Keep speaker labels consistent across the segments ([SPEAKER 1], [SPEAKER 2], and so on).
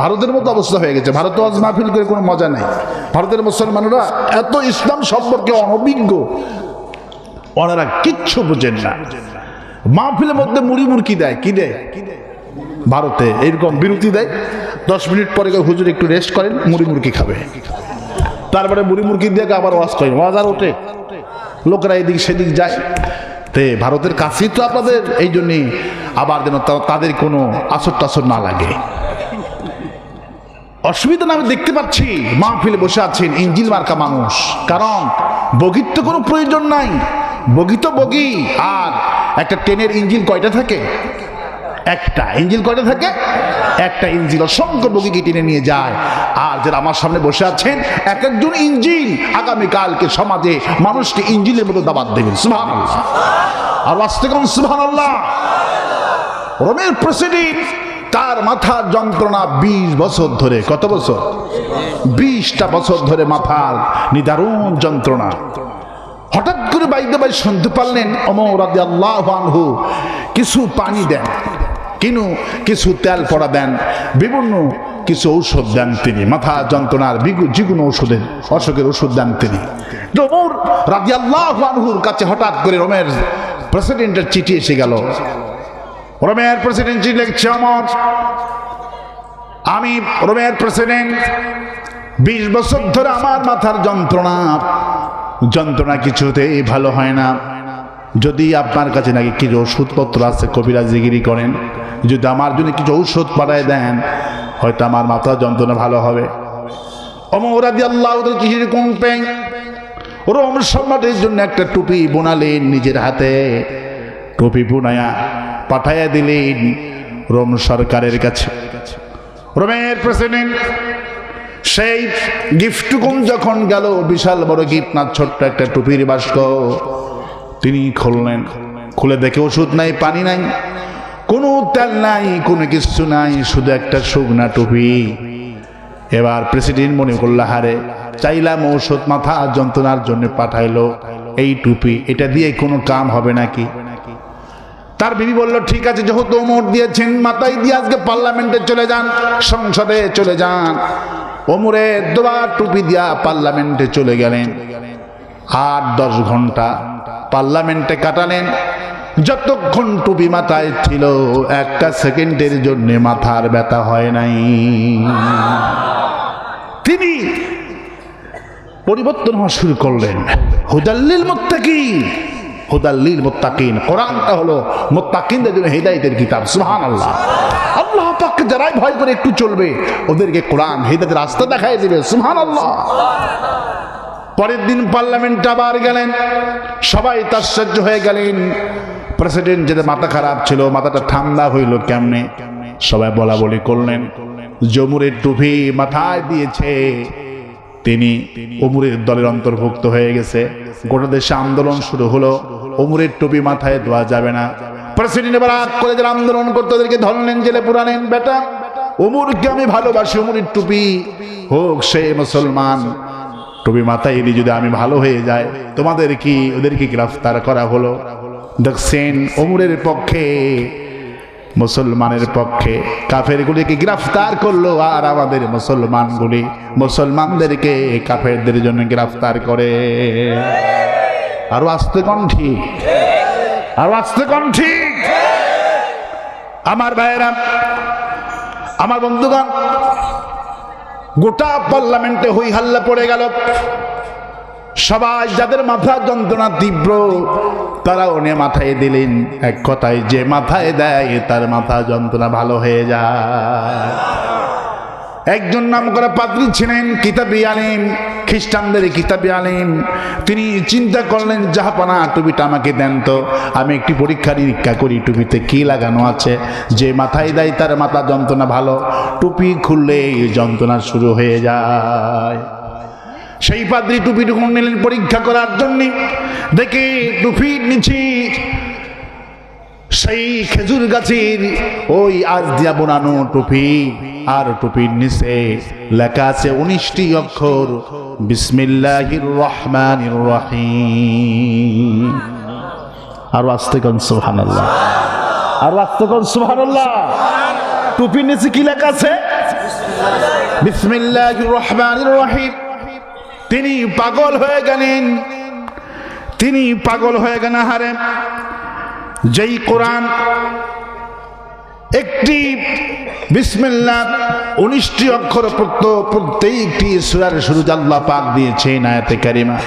[SPEAKER 1] ভারতের মতো অবস্থা হয়ে গেছে। ভারতে আজ মাহফিল করে কোনো মজা নেই। ভারতের মুসলমানরা এত ইসলাম সম্পর্কে অনভিজ্ঞ, ওনারা কিচ্ছু বুঝেন না। মাহফিলের মধ্যে মুড়ি মুড়কি দেয়, কি দেয়? ভারতে এইরকম বিরতি দেয়। দশ মিনিট পরে হুজুর, একটু রেস্ট করেন, মুড়ি মুড়কি খাবে। তারপরে মুড়ি মুড়কি দিয়ে আবার ওয়াজ করেন। ওয়াজ আর ওঠে। লোকেরা এদিক সেদিক যায়। তে ভারতের কাছেই তো আপনাদের, এই জন্যই আবার যেন তাদের কোনো আসর টাসর না লাগে। অসুবিধা না, আমি দেখতে পাচ্ছি। মাহফিলে বসে আছেন ইঞ্জিন মার্কা মানুষ। কারণ বগির তো কোনো প্রয়োজন নাই। বগি তো বগি। আর একটা ট্রেনের ইঞ্জিন কয়টা থাকে? একটা। ইঞ্জিন কয়টা থাকে? একটা ইঞ্জিন। অসংখ্য বগিকে টেনে নিয়ে যায়। আর যারা আমার সামনে বসে আছেন, এক একজন ইঞ্জিন আগামীকালকে সমাজে মানুষকে ইঞ্জিনের মতো দাবাত দেবেন। সুহান আর আসতে কোন সুহান আল্লাহ রোমের প্রেসিডেন্ট তার মাথার যন্ত্রণা বিশ বছর ধরে, কত বছর? বিশটা বছর ধরে মাথার নিদারুণ যন্ত্রণা। হঠাৎ করে বাইদে বাই শুনতে পারলেন অমর আল্লাহ কিছু পানি দেন, কিনু কিছু তেল পড়া দেন, বিভিন্ন কিছু ঔষধ দেন তিনি, মাথা যন্ত্রণার বিগু যেকোনো ওষুধের অসুখের ওষুধ দেন তিনি। ওমর রাজি আল্লাহ আনহুর কাছে হঠাৎ করে রোমের প্রেসিডেন্টের চিঠি এসে গেল। রোমের প্রেসিডেন্ট লিখছে অমর আমি রোমের প্রেসিডেন্ট বিশ বছর ধরে আমার মাথার যন্ত্রণা। যন্ত্রণা কিছুতেই ভালো হয় না। যদি আপনার কাছে নাকি কিছু ওষুধপত্র আছে কবিরাজিগিরি করেন, যদি আমার জন্য কিছু ঔষধ পাঠায় দেন, হয়তো আমার মাথা যন্ত্রণা ভালো হবে। আল্লাহ রোম সম্রাটের জন্য একটা টুপি বোনালেন নিজের হাতে। টুপি বুনায়া পাঠাইয়া দিলেন রোম সরকারের কাছে। রোমের প্রেসিডেন্ট সেই গিফটটুকুন যখন গেল, বিশাল বড় গিফট না ছোট্ট একটা টুপির বাস্ক, তিনি খুললেন। খুলে দেখে ওষুধ নাই, পানি নাই, কোনো তেল নাই, কোনো কিছু নাই, শুধু একটা শুকনা টুপি। এবার প্রেসিডেন্ট মনে করল, হারে, চাইলাম ঔষধ, মাথা যন্ত্রণার জন্য পাঠাইলো, এই টুপি, এটা দিয়ে কোনো কাম হবে নাকি? তার বিবি বলল, ঠিক আছে, যেহেতু ওমর দিয়েছেন মাথায় দিয়ে আজকে পার্লামেন্টে চলে যান, সংসদে চলে যান। ওমরের দুবার টুপি দিয়া পার্লামেন্টে চলে গেলেন। আট দশ ঘণ্টা পার্লামেন্টে কাটালেন। যতক্ষণ টুপি মাথায় ছিল, একটা সেকেন্ডের জন্য মাথার ব্যথা হয় নাই। তিনি পরিবর্তন হওয়া শুরু করলেন। হুদাল্লিল মোত্তাকিন। হুদাল্লিল মোত্তাকিন। কোরআনটা হলো মোত্তাকিনদের জন্য হেদায়েতের কিতাব, সুবহানাল্লাহ। আল্লাহ আল্লাহ পাককে যারাই ভয় করে একটু চলবে, ওদেরকে কোরআন হেদায়েতের রাস্তা দেখাই দেবে, সুবহানাল্লাহ। পরের দিন পার্লামেন্ট আবার গেলেন, সবাই তাশ্চর্য হয়ে গেলেন। প্রেসিডেন্ট যেটা মাথা খারাপ ছিল, মাথাটা ঠান্ডা হইল কেমনে? সবাই বলা বলি করলেন জমুরের টুপি মাথায় দিয়েছে। তিনি অমুরের দলের অন্তর্ভুক্ত হয়ে গেছে। গোটা দেশে আন্দোলন শুরু হলো। অমুরের টুপি মাথায় দেওয়া যাবে না। প্রেসিডেন্ট এবার রাগ করে যারা আন্দোলন করতে ওদেরকে ধরলেন জেলে পুরালেন বেটা। অমুরকে আমি ভালোবাসি অমুরের টুপি। হোক, সে মুসলমান। টুপি মাথায় এলি যদি আমি ভালো হয়ে যায় তোমাদের কি, ওদেরকে গ্রেফতার করা হলো? দেখছেন অমুরের পক্ষে, মুসলমানের পক্ষে। কাফেরগুলিকে গ্রেফতার করল, আর আমাদের মুসলমানগুলি মুসলমানদেরকে কাফেরদের জন্য গ্রেফতার করে। আরও আসতে ঠিক। আরও আসতে ঠিক। আমার ভাইয়েরা, আমার বন্ধুগণ, গোটা পার্লামেন্টে হই হাল্লা পড়ে গেল। সবাই যাদের মাথা যন্ত্রণা তীব্র তারা উনি মাথায় দিলেন এক কথায়, যে মাথায় দেয়, তার মাথা যন্ত্রণা ভালো হয়ে যায়। একজন নাম করা পাত্রী ছিলেন, কিতাবি আলিম। খ্রিস্টানদের কিতাবে আলিম। তিনি চিন্তা করলেন জাহাপানা টুপিটা আমাকে দেন তো। আমি একটি পরীক্ষা নিরীক্ষা করি, টুপিতে কি লাগানো আছে? যে মাথায় দেয়, তার মাথা যন্ত্রণা ভালো। টুপি খুললে যন্ত্রণা শুরু হয়ে যায়। সেই পাদ্রি টুপিটুকু নিলেন পরীক্ষা করার জন্য। দেখে টুপির নিচে সেই খেজুর গাছের ওই আজ দিয়া বোনানো টুপি আর টুপির নিচে লেখা আছে উনিশটি অক্ষর। বিসমিল্লাহির রহমানির রহিম। আর আসতে কন, সুবহানাল্লাহ। আর আসতে কন, সুবহানাল্লাহ। টুপির নিচে কি লেখা আছে? বিসমিল্লাহ রহমান রহিম। তিনি পাগল হয়ে গেলেন। তিনি পাগল হয়ে গেলেন হারে যেই কোরআন একটি বিসমিল্লাহ উনিশটি অক্ষর প্রত্যেক প্রত্যেকটি সুরার শুরু আল্লাহ পাক দিয়েছেন আয়াতে কারিমা।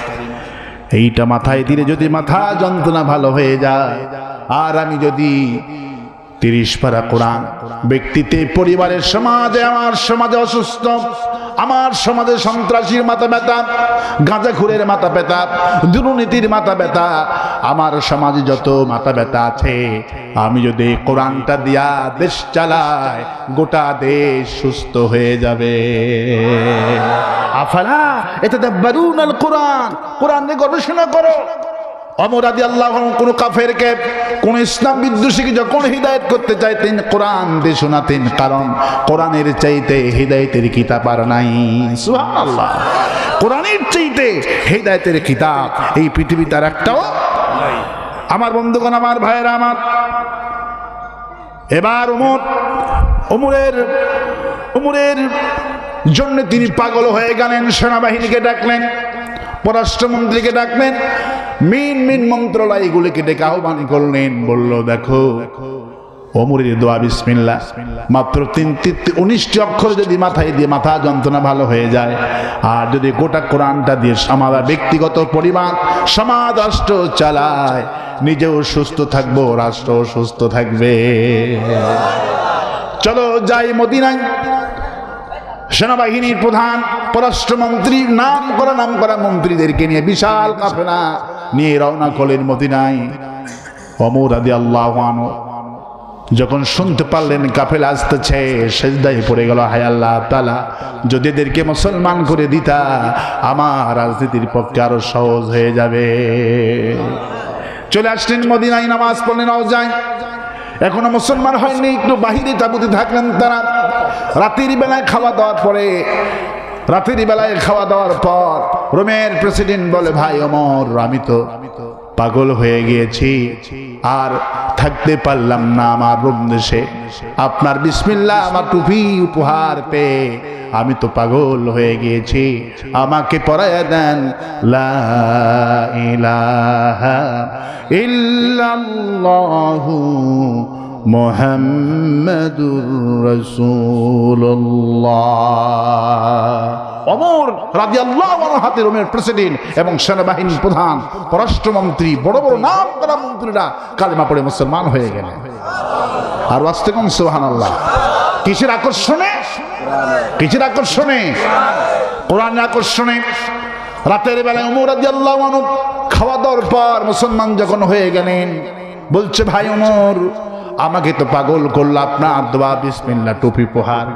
[SPEAKER 1] এইটা মাথায় দিলে যদি মাথা যন্ত্রণা ভালো হয়ে যায়, আর আমি যদি তিরিশ পারা কোরআন ব্যক্তিতে, পরিবারের সমাজে, আমার সমাজে অসুস্থ আমার সমাজে সন্ত্রাসীর মাথা ব্যথা গাঁজাখুরের মাথা ব্যথা, দুর্নীতির মাথা ব্যথা, আমার সমাজে যত মাথা ব্যথা আছে, আমি যদি কোরআনটা দিয়া দেশ চালাই, গোটা দেশ সুস্থ হয়ে যাবে। আফালা এতে দাব্বারুন কোরআন কোরআন নিয়ে গবেষণা করো। অমর আদি আল্লাহ কোন কাফেরকে, কোন ইসলাম বিদ্বেষীকে যখন হৃদায়ত করতে চাইতেন কোরআন দিয়ে শোনাতেন, কারণ কোরআনের চাইতে হৃদায়তের কিতাব আর নাই। সুবহানাল্লাহ। কোরআনের চাইতে হৃদায়তের কিতাব এই পৃথিবী তার একটাও আমার বন্ধুগণ, আমার ভাইয়েরা, আমার এবার উমর, উমরের উমরের জন্য তিনি পাগল হয়ে গেলেন, সেনাবাহিনীকে ডাকলেন, পররাষ্ট্রমন্ত্রীকে ডাকলেন মিন মিন মন্ত্রণালয়গুলিকে ডেকে আহ্বান করলেন, বলল, দেখো, অমরের দোয়া বিসমিল্লা মাত্র তিন উনিশটি অক্ষর যদি মাথায় দিয়ে মাথা যন্ত্রণা ভালো হয়ে যায়, আর যদি গোটা কোরআনটা দিয়ে সমাজ ব্যক্তিগত পরিমাণ সমাজ রাষ্ট্র চালায়, নিজেও সুস্থ থাকব রাষ্ট্র সুস্থ থাকবে। চলো যাই মদিনায়। সেনাবাহিনীর প্রধান পররাষ্ট্রমন্ত্রী নাম করা নাম করা মন্ত্রীদেরকে নিয়ে বিশাল কাফেলা নিয়ে রওনা করলেন মদিনায়। অমর আদি আল্লাহ যখন শুনতে পারলেন কাফেল আসতেছে, সেজদায় পড়ে গেল, হায় আল্লাহ তালা যদি এদেরকে মুসলমান করে দিতা, আমার রাজনীতির পক্ষে আরও সহজ হয়ে যাবে। চলে আসলেন মদিনায়, নামাজ পড়লেন যায় এখনও মুসলমান হয়নি একটু বাহিরে তাবুতে থাকলেন তারা। রাতের বেলায় খাওয়া দাওয়ার পরে রাতের বেলায় খাওয়া দাওয়ার পর রোমের প্রেসিডেন্ট বলে, ভাই অমর আমি তো পাগল হয়ে গিয়েছি আর থাকতে পারলাম না আমার রোম দেশে। আপনার বিসমিল্লা আমার টুপি উপহার পেয়ে আমি তো পাগল হয়ে গিয়েছি। আমাকে পড়ায় দেন। লা ইলাহা ইল্লাল্লাহু মোহাম্মদুর রসুল্লাহ অমর রাজি আল্লাহ হাতে রোমের প্রেসিডেন্ট এবং সেনাবাহিনীর প্রধান, পররাষ্ট্রমন্ত্রী, বড় বড় নাম করা মন্ত্রীরা কালিমা পড়ে মুসলমান হয়ে গেলেন। আর আসতে কম সোহান আল্লাহ কিসের আকর্ষণে? কিসের আকর্ষণে, কোরআনের আকর্ষণে, রাতের বেলায় উমর আল্লাহ খাওয়া দাওয়ার পর মুসলমান যখন হয়ে গেলেন, বলছে, ভাই উমর, আমাকে তো পাগল করল, আপনার দোয়া বিসমিল্লা টুপি পোহার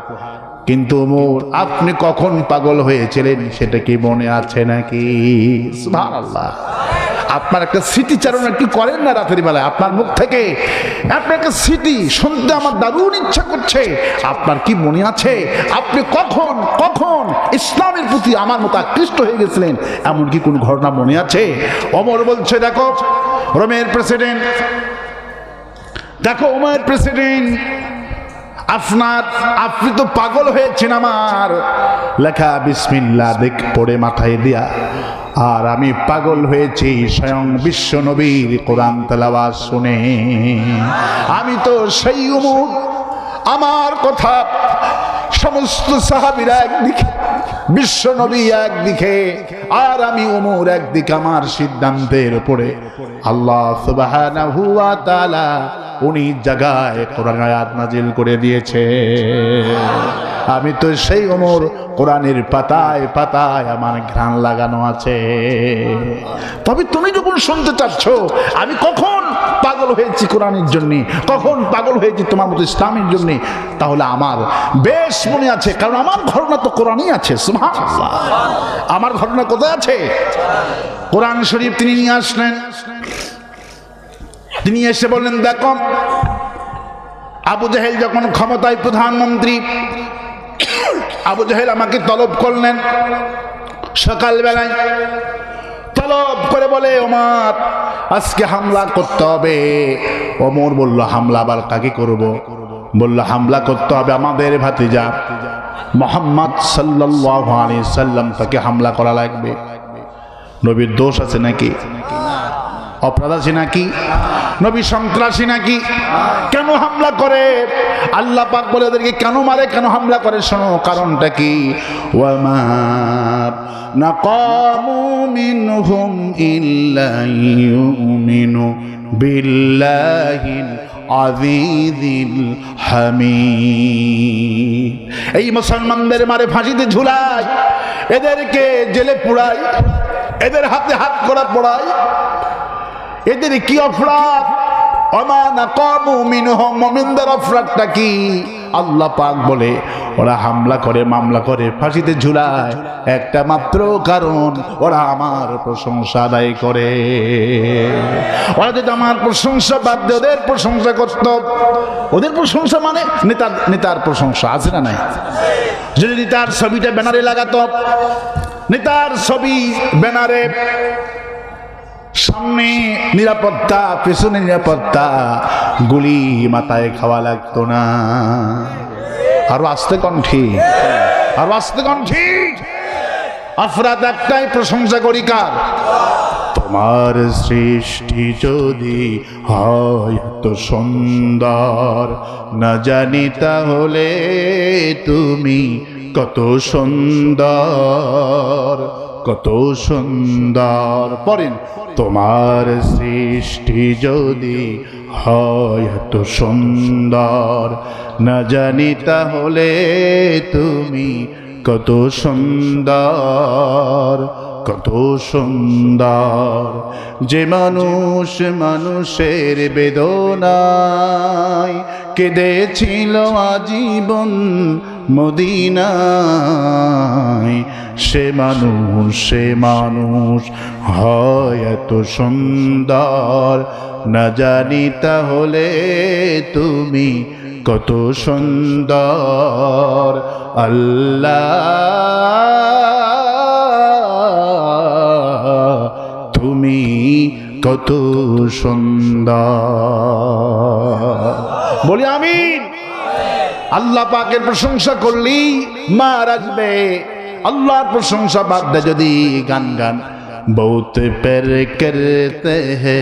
[SPEAKER 1] কিন্তু মোর আপনি কখন পাগল হয়েছিলেন, সেটা কি মনে আছে নাকি? সুবহানাল্লাহ। আপনার একটা স্মৃতিচারণ কি করেন না রাতের বেলায়, আপনার মুখ থেকে। আপনার একটা স্মৃতি, শুনতে আমার দারুণ ইচ্ছা করছে। আপনার কি মনে আছে? আপনি কখন কখন ইসলামের প্রতি আমার মতো আকৃষ্ট হয়ে গেছিলেন? এমন কি কোন ঘটনা মনে আছে? অমর বলছে, দেখো, রোমের প্রেসিডেন্ট, দেখো ওমের প্রেসিডেন্ট, আপনার, আপনি তো পাগল হয়েছেন আমার। লেখা বিসমিল্লা দেখ, পড়ে মাথায় দিয়া আর আমি পাগল হয়েছি, স্বয়ং বিশ্ব নবীর কোরআন তেলাওয়াজ শুনে। আমি তো সেই উমুর, আমার কথা সমস্ত সাহাবিরা একদিকে, বিশ্ব নবী একদিকে, আর আমি উমর একদিকে আমার সিদ্ধান্তের উপরে। আল্লাহ উনি জায়গায় কোরআন আয়াত নাজিল করে দিয়েছে। আমি তো সেই ওমর কোরআনের পাতায় পাতায় আমার ঘ্রাণ লাগানো আছে। তবে তুমি যখন শুনতে চাচ্ছ, আমি কখন পাগল হয়েছি কোরআনের জন্য, কখন পাগল হয়েছি তোমার মতো ইসলামের জন্য, তাহলে আমার বেশ মনে আছে, কারণ আমার ঘটনা তো কোরআনই আছে আমার ঘটনা কোথায় আছে? কোরআন শরীফ তিনি নিয়ে আসলেন। তিনি এসে বললেন, দেখো, আবু জাহেল যখন ক্ষমতায় প্রধানমন্ত্রী আবু জাহেল আমাকে তলব করলেন। সকালবেলায় তলব করে বলে, ওমার, আজকে হামলা করতে হবে। ওমর বলল, হামলা আবার কাকে করব? বলল, হামলা করতে হবে আমাদের ভাতিজা মোহাম্মদ সাল্লাহ সাল্লাম, তাকে হামলা করা লাগবে। নবীর দোষ আছে নাকি? অপরাধ আছে নাকি? নবী সন্ত্রাসী নাকি? কেন হামলা করে? আল্লাহ পাক বলে ওদেরকে কেন মারে, কেন হামলা করে? শোনো, কারণটা কি? এই মুসলমানদের মারে ফাঁসিতে ঝুলায় এদেরকে জেলে পুড়ায় এদের হাতে হাত করা পড়ায় এদের কি মমিনদের অপরাধটা কি? আল্লাহ পাক বলে, ওরা হামলা করে, মামলা করে, ফাঁসিতে ঝুলায়। একটা মাত্র কারণ, ওরা আমার প্রশংসা করে। ওরা যদি আমার প্রশংসা বাদ ওদের প্রশংসা করত, ওদের প্রশংসা মানে নেতার প্রশংসা, আছে না নাই? যদি নেতার ছবিটা ব্যানারে লাগাতো, নেতার ছবি ব্যানারে সামনে নিরাপত্তা, পেছনে নিরাপত্তা, গুলি মাথায় খাওয়া লাগতো না। আরও আসতে কণ্ঠি, আরও আসতে কণ্ঠি। আফরাত একটাই প্রশংসা করি কার? তোমার সৃষ্টি যদি হয় তো সুন্দর, না জানি তাহলে তুমি কত সুন্দর। কত সুন্দর। পড়েন তোমার সৃষ্টি যদি হয় তো সুন্দর। না জানি তাহলে তুমি কত সুন্দর কত সুন্দর। যে মানুষ মানুষের বেদনায় কেঁদেছিল আজীবন মদিনায় সে মানুষ সে মানুষ হয় এত সুন্দর। না জানি তাহলে তুমি কত সুন্দর। আল্লাহ, তুমি কত সুন্দর। বলি আমিন। আল্লাহ পাকের প্রশংসা করলি মার আসবে আল্লাহর প্রশংসা বাদ দে যদি গান গান। বহুত পের করতে হে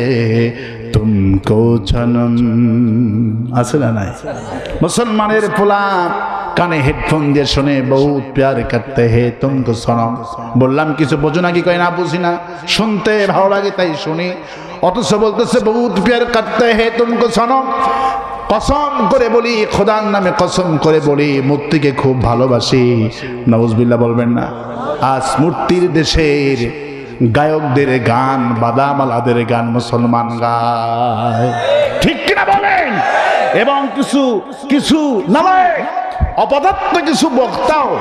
[SPEAKER 1] তুমকো ছনম আছে না নাই? মুসলমানের পোলা কানে হেডফোন দিয়ে শুনে বহুত প্যার করতে হে তুমকো সনম বললাম, কিছু বোঝো না কি কয়, না, বুঝি না। শুনতে ভালো লাগে তাই শুনি। অথচ বলতেছে, বহুত প্যার করতে হে তুমকো সনম কসম করে বলি, খোদার নামে কসম করে বলি, মূর্তিকে খুব ভালোবাসি। নওয়াজবিল্লা বলবেন না। আজ মূর্তির দেশের গায়কদের গান, বাদামালাদের গান, মুসলমান গায়। ঠিক কিনা বলেন? এবং কিছু কিছু অপদার্থ কিছু বক্তাও,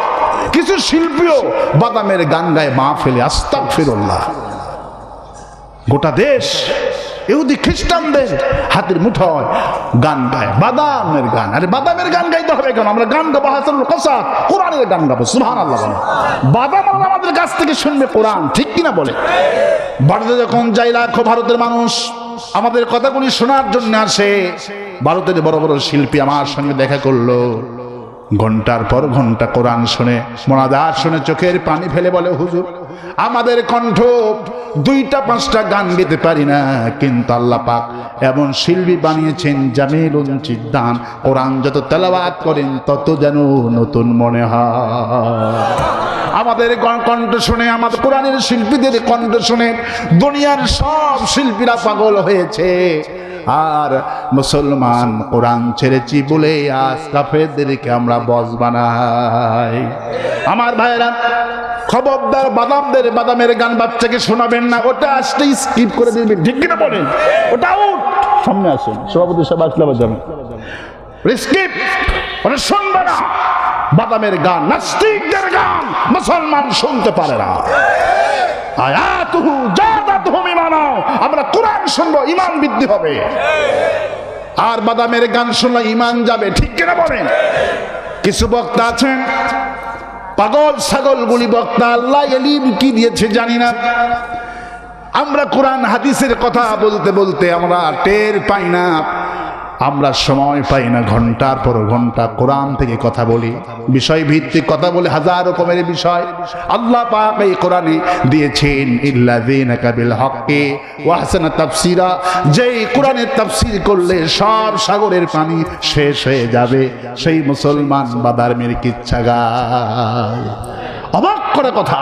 [SPEAKER 1] কিছু শিল্পীও বাদামের গান গায়, মা ফেলে আস্তাক ফিরল্লাহ গোটা দেশ ইহুদি খ্রিস্টানদের হাতের মুঠোয় গান গায়। বাদামের গান। আরে বাদামের গান গাইতে হবে কেন? আমরা গান গাবো হাসান কসা কোরআনের গান গাবো সুহান আল্লাহ বাদাম আমাদের কাছ থেকে শুনবে কোরআন, ঠিক কিনা বলে? ভারতে যখন যাই লাখো ভারতের মানুষ, আমাদের কথাগুলি শোনার জন্য আসে। ভারতের বড় বড় শিল্পী আমার সঙ্গে দেখা করল। ঘণ্টার পর ঘণ্টা কোরআন শুনে মোনাদার শুনে চোখের পানি ফেলে বলে, হুজুর আমাদের কণ্ঠ দুইটা, পাঁচটা গান গেতে পারি না, কিন্তু আল্লাহ পাক এমন শিল্পী বানিয়েছেন জামিল চিদ্দান কোরআন যত তেলাবাদ করেন, তত যেন নতুন মনে হয়। আমাদের কণ্ঠ শুনে আমাদের কোরআনের শিল্পীদের কণ্ঠ শুনে দুনিয়ার সব শিল্পীরা পাগল হয়েছে। আর মুসলমান কোরআন ছেড়েছি বলে আজ কাফেরদেরকে আমরা বস বানাই। আমার ভাইরা খবরদার বাদামদের বাদামের গান বাচ্চাকে শোনাবেন না। ওটা আসতে স্কিপ করে দিবেন ঠিক কিনা বলেন ওটা আউট সামনে আসেন। সভাপতি সব আসলে আবার যাবেন স্কিপ ওটা শুনবে না। বাদামের গান, নাস্তিকদের গান। মুসলমান শুনতে পারে না। আয়াতুহু জাদাতুহুম ঈমানা আমরা কোরআন শুনব, ঈমান বৃদ্ধি হবে। আর বাদামের গান শুনলে ঈমান যাবে। ঠিক কিনা বলেন কিছু বক্তা আছেন? পাগল ছাগলগুলি বক্তা, আল্লাহ এলিম কি দিয়েছে জানি না। আমরা কোরআন, হাদিসের কথা বলতে বলতে আমরা টের পাই না। আমরা সময় পাই না ঘণ্টার পর ঘণ্টা কোরআন থেকে কথা বলি বিষয় ভিত্তিক কথা বলে হাজার রকমের বিষয়। আল্লাহ পাক এই কোরআনে দিয়েছেন ইল্লাযীনাকা বিল হক্কে ওয়া হাসানা তাফসীরা যেই কোরআনের তাফসীর করলে সব সাগরের পানি শেষ হয়ে যাবে, সেই মুসলমান বাদার্মের কিচ্ছা গায় অবাক করা কথা।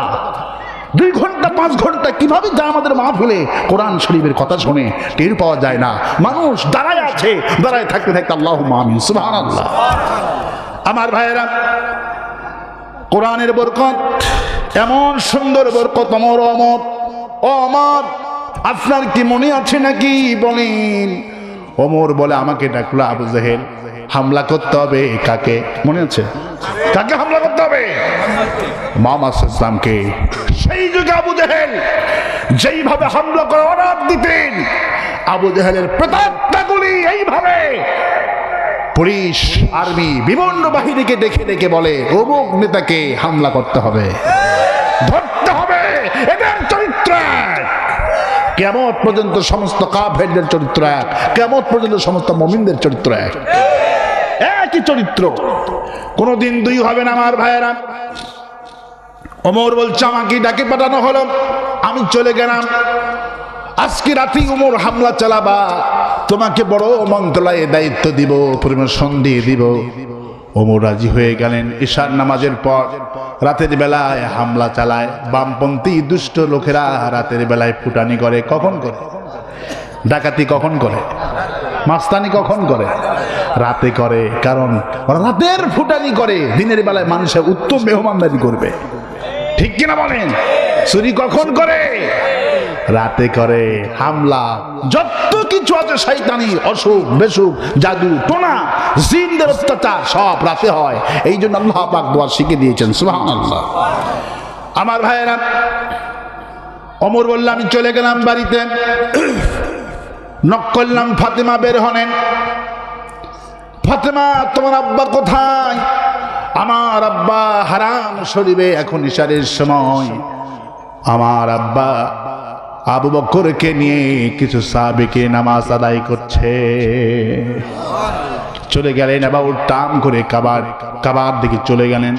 [SPEAKER 1] দুই ঘণ্টা পাঁচ ঘণ্টা কীভাবে যা আমাদের মাহফিলে কোরআন শরীফের কথা শুনে টের পাওয়া যায় না। মানুষ দাঁড়ায় আছে, দাঁড়ায় থাকতে থাকতে আল্লাহ আমার ভাইয়েরা, কোরআনের বরকত, এমন সুন্দর বরকত, অমর অমর অমর, আপনার কি মনে আছে নাকি? বলেন। অমর বলে আমাকে ডাকলো আবু জাহেল, হামলা করতে হবে কাকে? মনে আছে? কাকে হামলা করতে হবে? মোহাম্মদ ইসলামকে সেই যুগে আবু জাহেল যেইভাবে হামলা করে অর্ডার দিতেন, আবু জাহেলের প্রেতাত্মাগুলি এইভাবে পুলিশ, আর্মি, বিভিন্ন বাহিনীকে দেখে দেখে বলে, অমুক নেতাকে হামলা করতে হবে। ধরতে হবে এদের চরিত্র। কেমন পর্যন্ত সমস্ত কাফেরদের চরিত্র এক। কেমন পর্যন্ত সমস্ত মমিনদের চরিত্র এক। একই চরিত্র। কোনোদিন দুই হবে না, আমার ভাইয়েরা। অমর বলছে, আমাকে ডাকে পাঠানো হলো। আমি চলে গেলাম। আজকে রাতে উমর হামলা চালাবা। তোমাকে বড় মন্ত্রণালয়ে দায়িত্ব দিব পরিবেশন দিয়ে দিব। ওমর রাজি হয়ে গেলেন ঈশার নামাজের পর। রাতের বেলায় হামলা চালায়। বামপন্থী দুষ্ট লোকেরা রাতের বেলায় ফুটানি করে। কখন করে? ডাকাতি কখন করে? মাস্তানি কখন করে? রাতে করে। কারণ রাতের ফুটানি করে। দিনের বেলায় মানুষের উত্তম মেহমানদারি করবে। ঠিক কিনা বলেন? চুরি কখন করে? রাতে করে হামলা। যত কিছু আছে শৈতানি অসুখ, বেসুখ, জাদু, টোনা, জিনদের অত্যাচার, সব রাতে হয়। এই জন্য আল্লাহ পাক দোয়া শিখে দিয়েছেন। সুবহানাল্লাহ। আমার ভাইয়েরা, অমর বললাম আমি চলে গেলাম বাড়িতে। নক করলাম ফাতেমা বের হনেন ফাতেমা, তোমার আব্বা কোথায়? আমার আব্বা হারাম শরীবে এখন ইশারের সময়। আমার আব্বা আবু বকরকে নিয়ে কিছু সাবেকে নামাজ আদায় করছে। চলে গেলেন আবার টাম করে কাবার কাবার দিকে চলে গেলেন।